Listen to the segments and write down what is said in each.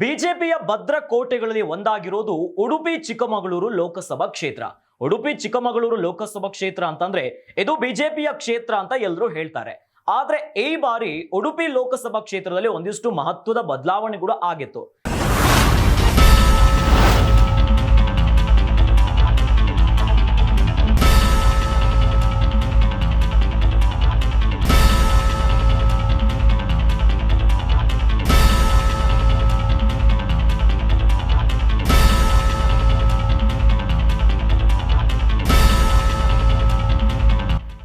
ಬಿಜೆಪಿಯ ಭದ್ರ ಕೋಟೆಗಳಲ್ಲಿ ಒಂದಾಗಿರೋದು ಉಡುಪಿ ಚಿಕ್ಕಮಗಳೂರು ಲೋಕಸಭಾ ಕ್ಷೇತ್ರ. ಉಡುಪಿ ಚಿಕ್ಕಮಗಳೂರು ಲೋಕಸಭಾ ಕ್ಷೇತ್ರ ಅಂತಂದ್ರೆ ಇದು ಬಿಜೆಪಿಯ ಕ್ಷೇತ್ರ ಅಂತ ಎಲ್ಲರೂ ಹೇಳ್ತಾರೆ. ಆದ್ರೆ ಈ ಬಾರಿ ಉಡುಪಿ ಲೋಕಸಭಾ ಕ್ಷೇತ್ರದಲ್ಲಿ ಒಂದಿಷ್ಟು ಮಹತ್ವದ ಬದಲಾವಣೆ ಕೂಡ ಆಗಿತ್ತು.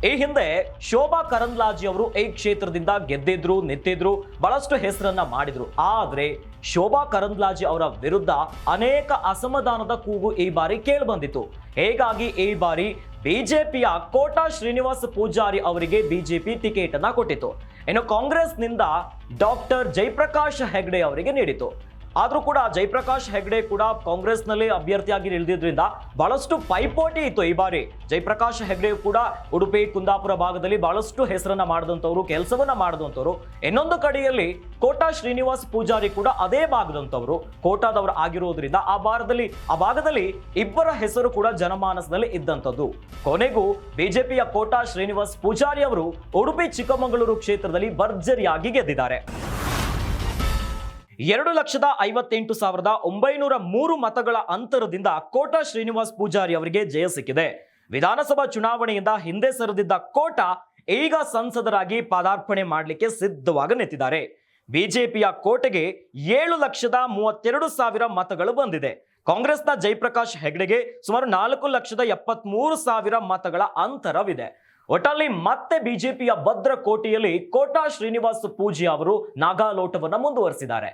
ಈ ಹಿಂದೆ ಶೋಭಾ ಕರಂದ್ಲಾಜಿ ಅವರು ಈ ಕ್ಷೇತ್ರದಿಂದ ಗೆದ್ದಿದ್ರು ನಿಂತಿದ್ರು ಬಹಳಷ್ಟು ಹೆಸರನ್ನ ಮಾಡಿದ್ರು. ಆದ್ರೆ ಶೋಭಾ ಕರಂದ್ಲಾಜಿ ಅವರ ವಿರುದ್ಧ ಅನೇಕ ಅಸಮಾಧಾನದ ಕೂಗು ಈ ಬಾರಿ ಕೇಳಿಬಂದಿತ್ತು ಹೇಗಾಗಿ ಈ ಬಾರಿ ಬಿಜೆಪಿಯ ಕೋಟಾ ಶ್ರೀನಿವಾಸ ಪೂಜಾರಿ ಅವರಿಗೆ ಬಿಜೆಪಿ ಟಿಕೆಟ್ ಅನ್ನ ಕೊಟ್ಟಿತ್ತು. ಇನ್ನು ಕಾಂಗ್ರೆಸ್ನಿಂದ ಡಾಕ್ಟರ್ ಜಯಪ್ರಕಾಶ್ ಹೆಗ್ಡೆ ಅವರಿಗೆ ನೀಡಿತು ಆದ್ರೂ ಕೂಡ ಜಯಪ್ರಕಾಶ್ ಹೆಗ್ಡೆ ಕೂಡ ಕಾಂಗ್ರೆಸ್ನಲ್ಲಿ ಅಭ್ಯರ್ಥಿಯಾಗಿ ನಿಲ್ದಿದ್ರಿಂದ ಬಹಳಷ್ಟು ಪೈಪೋಟಿ ಇತ್ತು ಈ ಬಾರಿ. ಜಯಪ್ರಕಾಶ್ ಹೆಗ್ಡೆ ಕೂಡ ಉಡುಪಿ, ಕುಂದಾಪುರ ಭಾಗದಲ್ಲಿ ಬಹಳಷ್ಟು ಹೆಸರನ್ನ ಮಾಡಿದಂಥವ್ರು, ಕೆಲಸವನ್ನ ಮಾಡಿದಂಥವ್ರು. ಇನ್ನೊಂದು ಕಡೆಯಲ್ಲಿ ಕೋಟಾ ಶ್ರೀನಿವಾಸ್ ಪೂಜಾರಿ ಕೂಡ ಅದೇ ಭಾಗದಂಥವ್ರು. ಕೋಟಾದವರು ಆಗಿರೋದ್ರಿಂದ ಆ ಭಾಗದಲ್ಲಿ ಆ ಭಾಗದಲ್ಲಿ ಇಬ್ಬರ ಹೆಸರು ಕೂಡ ಜನಮಾನಸದಲ್ಲಿ ಇದ್ದಂಥದ್ದು. ಕೊನೆಗೂ ಬಿಜೆಪಿಯ ಕೋಟಾ ಶ್ರೀನಿವಾಸ್ ಪೂಜಾರಿ ಅವರು ಉಡುಪಿ ಚಿಕ್ಕಮಗಳೂರು ಕ್ಷೇತ್ರದಲ್ಲಿ ಭರ್ಜರಿಯಾಗಿ ಗೆದ್ದಿದ್ದಾರೆ. ಎರಡು ಲಕ್ಷದ ಐವತ್ತೆಂಟು ಸಾವಿರದ ಒಂಬೈನೂರ ಮೂರು ಮತಗಳ ಅಂತರದಿಂದ ಕೋಟಾ ಶ್ರೀನಿವಾಸ್ ಪೂಜಾರಿ ಅವರಿಗೆ ಜಯ ಸಿಕ್ಕಿದೆ. ವಿಧಾನಸಭಾ ಚುನಾವಣೆಯಿಂದ ಹಿಂದೆ ಸರಿದಿದ್ದ ಕೋಟಾ ಈಗ ಸಂಸದರಾಗಿ ಪದಾರ್ಪಣೆ ಮಾಡಲಿಕ್ಕೆ ಸಿದ್ಧವಾಗಿ ನಿಂತಿದ್ದಾರೆ. ಬಿಜೆಪಿಯ ಕೋಟೆಗೆ ಏಳು ಲಕ್ಷದ ಮೂವತ್ತೆರಡು ಸಾವಿರ ಮತಗಳು ಬಂದಿದೆ. ಕಾಂಗ್ರೆಸ್ನ ಜಯಪ್ರಕಾಶ್ ಹೆಗ್ಡೆಗೆ ಸುಮಾರು ನಾಲ್ಕು ಲಕ್ಷದ ಎಪ್ಪತ್ಮೂರು ಸಾವಿರ ಮತಗಳ ಅಂತರವಿದೆ. ಒಟ್ಟಲ್ಲಿ ಮತ್ತೆ ಬಿಜೆಪಿಯ ಭದ್ರ ಕೋಟೆಯಲ್ಲಿ ಕೋಟಾ ಶ್ರೀನಿವಾಸ್ ಪೂಜಿ ಅವರು ನಾಗಾಲೋಟವನ್ನು ಮುಂದುವರಿಸಿದ್ದಾರೆ.